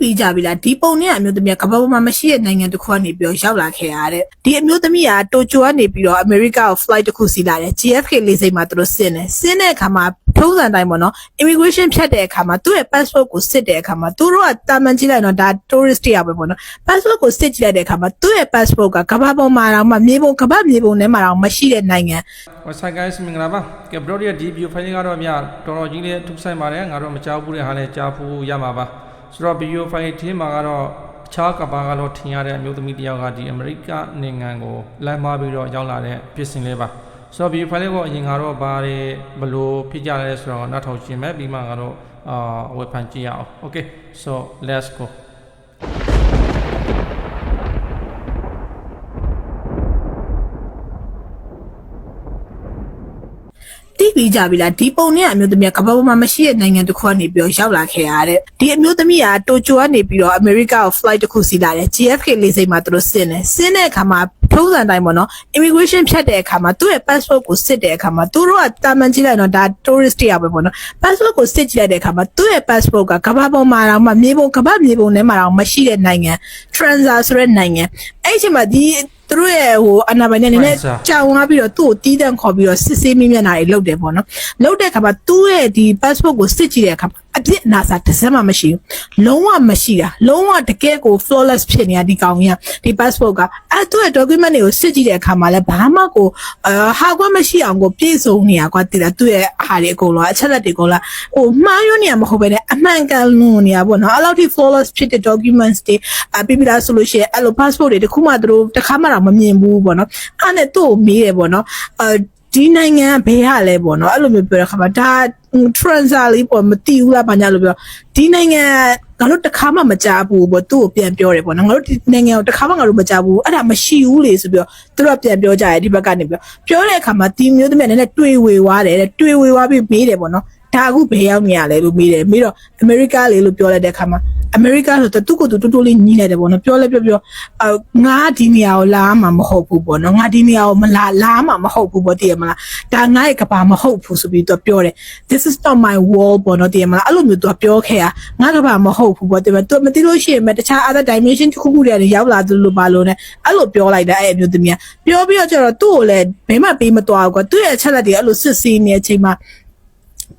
ပြီးကြပြီလားဒီပုံနဲ့အမျိုးသမီးကကမ္ဘာပေါ်မှာမရှိတဲ့နိုင်ငံတစ်ခုကနေပြီးတော့ရောက်လာခဲ့ရတဲ့ဒီအမျိုးသမီးကတိုကျိုကနေပြီးတော့အမေရိကကို flight တစ်ခုစီးလာတယ် JFK လေးစိတ်မှာသူတို့ဆင်းတယ်ဆင်းတဲ့အခါမှာထုံးစံတိုင်းပေါ့နော် immigration ဖြတ်တဲ့အခါမှာသူ့ရဲ့ passport ကိုစစ်တဲ့အခါမှာသူတို့ကတာမန်ကြည့်လိုက်တော့ဒါ tourist တွေရပဲပေါ့နော် passport ကိုစစ်ကြည့်လိုက်တဲ့အခါမှာသူ့ရဲ့ passport ကကမ္ဘာပေါ်မှာတော့မှမြေပုံကမ္ဘာမြေပုံထဲမှာတော့မရှိတဲ့နိုင်ငံ What's up guys မင်္ဂလာပါကဲ bro ရဲ့ဒီ view file ကတော့အမြတော်တော်ကြီးလေးထူးဆန်းပါတယ်ငါတို့မကြောက်ဘူးတဲ့ဟာလည်းကြားဖို့ရမှာပါ ဆိုတော့ video file ထဲမှာကတော့အခြားကဘာကတော့ထင်ရတဲ့အမျိုးသမီးတစ်ယောက်ကဒီအမေရိကနိုင်ငံကိုလမ်းမပြီးတော့ရောက်လာတဲ့ပြည်စင်လေးပါဆိုတော့ video file လေးကိုအရင်ကတော့ဘာတွေဘလို့ဖြစ်ကြလဲဆိုတော့နောက်ထောင်ရှင်းမယ်ပြီးမှကတော့အာဝယ်ဖန်ကြည့်ရအောင် okay so let's go တိ ပြီးကြပြီလားဒီပုံနဲ့အမျိုးသမီးကကမ္ဘာပေါ်မှာမရှိတဲ့နိုင်ငံတစ်ခုကနေပြီးတော့ရောက်လာခဲ့ရတဲ့ဒီအမျိုးသမီးကတိုကျိုကနေပြီးတော့အမေရိကကို flight တစ်ခုစီးလာတယ် JFK လေးစိတ်မှာသူတို့ဆင်းတယ်ဆင်းတဲ့အခါမှာ ထုံးစံတိုင်းပေါ့နော် immigration ဖြတ်တဲ့အခါမှာသူ့ရဲ့ passport ကိုစစ်တဲ့အခါမှာသူတို့ကတာမန်ကြည့်လိုက်တော့ဒါ tourist တွေရပဲပေါ့နော် passport ကိုစစ်ကြည့်လိုက်တဲ့အခါမှာသူ့ရဲ့ passport ကကမ္ဘာပေါ်မှာတော့မှမြေပုံကမ္ဘာမြေပုံထဲမှာတော့မရှိတဲ့နိုင်ငံ Transa ဆိုတဲ့နိုင်ငံအဲ့ဒီအချိန်မှာဒီသူတို့ရဲ့ဟိုအနာပိုင်နဲ့နည်းနည်း Transa ကြောင်သွားပြီးတော့သူ့ကိုတီးတန့်ခေါ်ပြီးတော့စစ်ဆေးမိမျက်နှာတွေလုပ်တယ်ပေါ့နော်လုပ်တဲ့အခါမှာသူ့ရဲ့ဒီ passport ကိုစစ်ကြည့်တဲ့အခါမှာ အပြစ်အနာစာတစ်စက်မှမရှိဘူးလုံးဝမရှိတာလုံးဝတကယ်ကို flawless ဖြစ်နေတာဒီကောင်ကြီးကဒီ passport ကအဲသူ့ရဲ့ document တွေကိုစစ်ကြည့်တဲ့အခါမှာလည်းဘာမှကိုအာဟာကွက်မရှိအောင်ကိုပြည့်စုံနေတာကွာတည်တာသူ့ရဲ့ဟာတွေအကုန်လုံးအချက်လက်တွေအကုန်လုံးဟိုမှားရွံ့နေရမဟုတ်ပဲနဲ့အမှန်ကန်လို့နေရပေါ့နော်အဲ့လောက်ထိ flawless ဖြစ်တဲ့ documents တွေအပြပြလားဆိုလို့ရှိရင်အဲ့လို passport တွေတခုမှသူတို့တစ်ခါမှတော့မမြင်ဘူးပေါ့နော်အဲ့နဲ့သူ့ကိုမေးတယ်ပေါ့နော်အာ ဒီနိုင်ငံကဘယ်ရလဲပေါ့နော်အဲ့လိုမျိုးပြောတဲ့ခါမှာဒါ transfer လေးပေါ့မတိဘူးလားဘာညာလို့ပြောဒီနိုင်ငံငါတို့တစ်ခါမှမကြားဘူးပေါ့သူ့ကိုပြန်ပြောတယ်ပေါ့နော်ငါတို့ဒီနိုင်ငံကိုတစ်ခါမှငါတို့မကြားဘူးအဲ့ဒါမရှိဘူးလေဆိုပြီးတော့သူတို့ကပြန်ပြောကြတယ်ဒီဘက်ကနေပြောပြောတဲ့အခါမှာဒီမျိုးသမီးကလည်းတွေ့ဝေသွားတယ်တဲ့တွေ့ဝေသွားပြီးမေးတယ်ပေါ့နော်ဒါအခုဘယ်ရောက်နေရလဲလို့မေးတယ်မေးတော့အမေရိကလေလို့ပြောလိုက်တဲ့အခါမှာ အမေရိကဆိုတော့သူ့ကိုယ်သူတူတူလေးညီးလိုက်တယ်ပေါ့နော်ပြောလဲပြောပြောအာငါဒီနေရာကိုလာမှာမဟုတ်ဘူးပေါ့နော်ငါဒီနေရာကိုမလာလာမှာမဟုတ်ဘူးပေါ့တည်ရမလားဒါငါရဲ့ကဘာမဟုတ်ဘူးဆိုပြီးသူပြောတယ် this is not my wall ပေါ့နော်တည်ရမလားအဲ့လိုမျိုးသူပြောခဲ့တာငါကဘာမဟုတ်ဘူးပေါ့တည်မသူမသိလို့ရှိရင်မတခြား other dimension တစ်ခုခုတွေကနေရောက်လာသလိုပါလို့ ਨੇ အဲ့လိုပြောလိုက်တာအဲ့အမျိုးသမီးကပြောပြီးတော့ကျတော့သူ့ကိုလည်းဘယ်မှပေးမသွားဘူးကွာသူ့ရဲ့အချက်လက်တွေအဲ့လိုစစ်ဆေးနေတဲ့အချိန်မှာ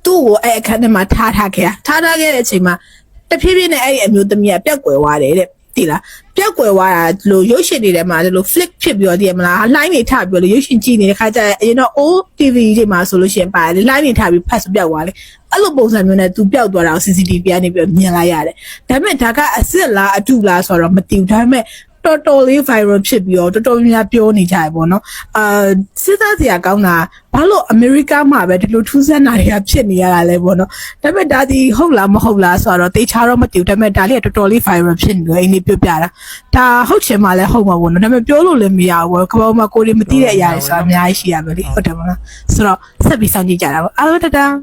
သူ့ကိုအဲ့အခန်းထဲမှာထားထားခဲ့တာထားထားခဲ့တဲ့အချိန်မှာ တဖြည်းဖြည်းနဲ့အဲ့ဒီအမျိုးသမီးကပြက်ကွယ်သွားတယ်တဲ့တိလားပြက်ကွယ်သွားတာဒီလိုရုပ်ရှင်တွေထဲမှာဒီလို flick ဖြစ်ပြီးတော့ဒီမလား line တွေထပြီးတော့လေရုပ်ရှင်ကြည့်နေတဲ့ခါကျရင်အရင်တော့ old TV တွေမှာဆိုလို့ရှိရင်ပါတယ် line တွေထပြီးဖတ်စပြောက်သွားလေအဲ့လိုပုံစံမျိုးနဲ့သူပျောက်သွားတာကို CCTV ကနေပြီးတော့မြင်လိုက်ရတယ်ဒါပေမဲ့ဒါကအစ်စ်လားအတုလားဆိုတော့မသိဘူးဒါပေမဲ့ တော်တော်လေး viral ဖြစ်ပြီးတော့တော်တော်များများပြောနေကြရပေါ့နော်အာစစ်သားစရာကောင်းတာဘာလို့အမေရိကမှာပဲဒီလိုထူးဆန်းတာတွေကဖြစ်နေရတာလဲပေါ့နော်ဒါပေမဲ့ဒါဒီဟုတ်လားမဟုတ်လားဆိုတော့တေချာတော့မသိဘူးဒါပေမဲ့ဒါလေးကတော်တော်လေး viral ဖြစ်နေတယ်အင်းလေးပြောပြတာဒါဟုတ်ချင်မှလည်းဟုတ်မှာပေါ့နော်ဒါပေမဲ့ပြောလို့လည်းမရဘူးကမ္ဘာမှာကိုယ်တွေမသိတဲ့အရာတွေဆိုတာအများကြီးရှိရပဲလေဟုတ်တယ်မလားဆိုတော့ဆက်ပြီးစောင့်ကြည့်ကြတာပေါ့အားလုံးတတန်း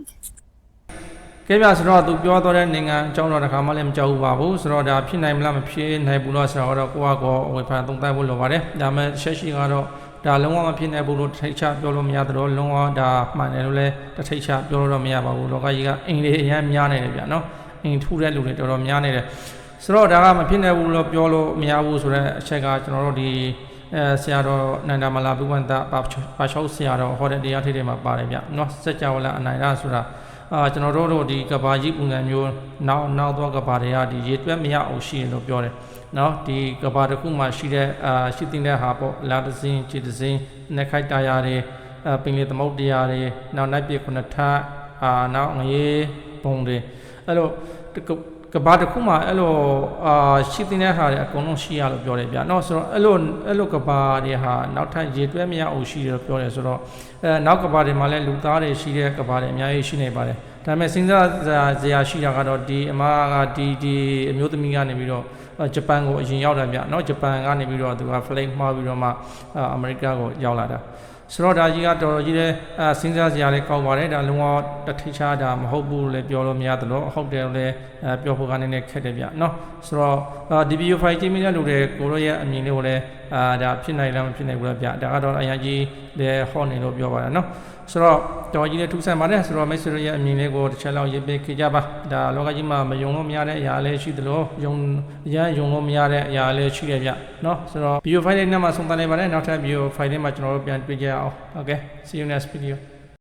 ကဲပြဆိုတော့သူပြောသွားတဲ့နိုင်ငံအကြောင်းတော့တစ်ခါမှလည်းမကြောက်ဘူးပါဘူးဆိုတော့ဒါဖြစ်နိုင်မလားမဖြစ်နိုင်ဘူးလို့ဆိုတော့ကိုကကောဝေဖန်သုံးသပ်ဖို့လိုပါတယ်ဒါမဲ့ရှက်ရှိကတော့ဒါလုံးဝမဖြစ်နိုင်ဘူးလို့ထိတ်ချပြောလို့မရတော့လုံးဝဒါမှန်တယ်လို့လည်းတထိတ်ချပြောလို့တော့မရပါဘူးလောကကြီးကအင်လေးအများများနေတယ်ဗျနော်အင်ထူတဲ့လူတွေတော်တော်များနေတယ်ဆိုတော့ဒါကမဖြစ်နိုင်ဘူးလို့ပြောလို့မရဘူးဆိုတော့အချက်ကကျွန်တော်တို့ဒီအဲဆရာတော်နန္ဒမလာဘုဝန္တပါပါချောဆရာတော်ဟောတဲ့တရားထိတွေမှာပါတယ်ဗျနော်စัจ java လာအနိုင်ရဆိုတာ အာကျွန်တော်တို့ဒီကဘာကြီးပုံစံမျိုးနောက်နောက်သောကဘာတွေကဒီရေတွက်မရအောင်ရှိရင်လို့ပြောတယ်နော်ဒီကဘာတစ်ခုမှရှိတဲ့အာရှိတင်တဲ့ဟာပေါ့လာတစင်းခြေတစင်းနှက်ခိုက်တာရတဲ့ပင်လေသမုတ်တရားတွေနောက်နိုင်ပြခုနှစ်ထပ်အာနောက်ငရေပုံတွေအဲ့လို ကဘာတစ်ခုမှအဲ့လိုအာရှိတင်တဲ့ဟာတွေအကုန်လုံးရှိရလို့ပြောတယ်ဗျာเนาะဆိုတော့အဲ့လိုအဲ့လိုကဘာတွေဟာနောက်ထပ်ရေတွက်မရအောင်ရှိတယ်လို့ပြောတယ်ဆိုတော့အဲနောက်ကဘာတွေမှာလည်းလူသားတွေရှိတဲ့ကဘာတွေအများကြီးရှိနေပါတယ်ဒါပေမဲ့စဉ်းစားစရာရှိတာကတော့ဒီအမကဒီဒီအမျိုးသမီးကနေပြီးတော့ဂျပန်ကိုအရင်ရောက်တာဗျเนาะဂျပန်ကနေပြီးတော့သူက flight မှားပြီးတော့မှအမေရိကကိုရောက်လာတာ ဆိုတော့ဒါကြီးကတော်တော်ကြီးလည်းအဲစဉ်းစားစရာလည်းကောင်းပါတယ်ဒါလုံးဝတထိချာဒါမဟုတ်ဘူးလည်းပြောလို့မရသလိုဟုတ်တယ်လည်းအဲပြောဖို့ကနည်းနည်းခက်တယ်ဗျနော်ဆိုတော့ဒီဗီဒီယိုဖိုင်ကြည့်မိတဲ့လူတွေကိုရောရဲ့အမြင်လေးကိုလည်း အာဒါဖြစ်နိုင်လားမဖြစ်နိုင်ဘူးလားဗျဒါကတော့အရင်ကြီးလည်းဟောနေလို့ပြောပါတယ်နော်ဆိုတော့တော်ကြီးလည်းထူးဆန်းပါတယ်ဆိုတော့မိတ်ဆွေတို့ရဲ့အမြင်လေးကိုတစ်ချက်လောက်ရေးပေးခဲ့ကြပါဒါလောကကြီးမှာမယုံလို့မရတဲ့အရာလည်းရှိသလိုယုံအရန်ယုံလို့မရတဲ့အရာလည်းရှိတယ်ဗျနော်ဆိုတော့ video file လေးနဲ့မှဆုံးသတ်လိုက်ပါတယ်နောက်ထပ် video file လေးမှာကျွန်တော်တို့ပြန်တွေ့ကြရအောင် okay see you next video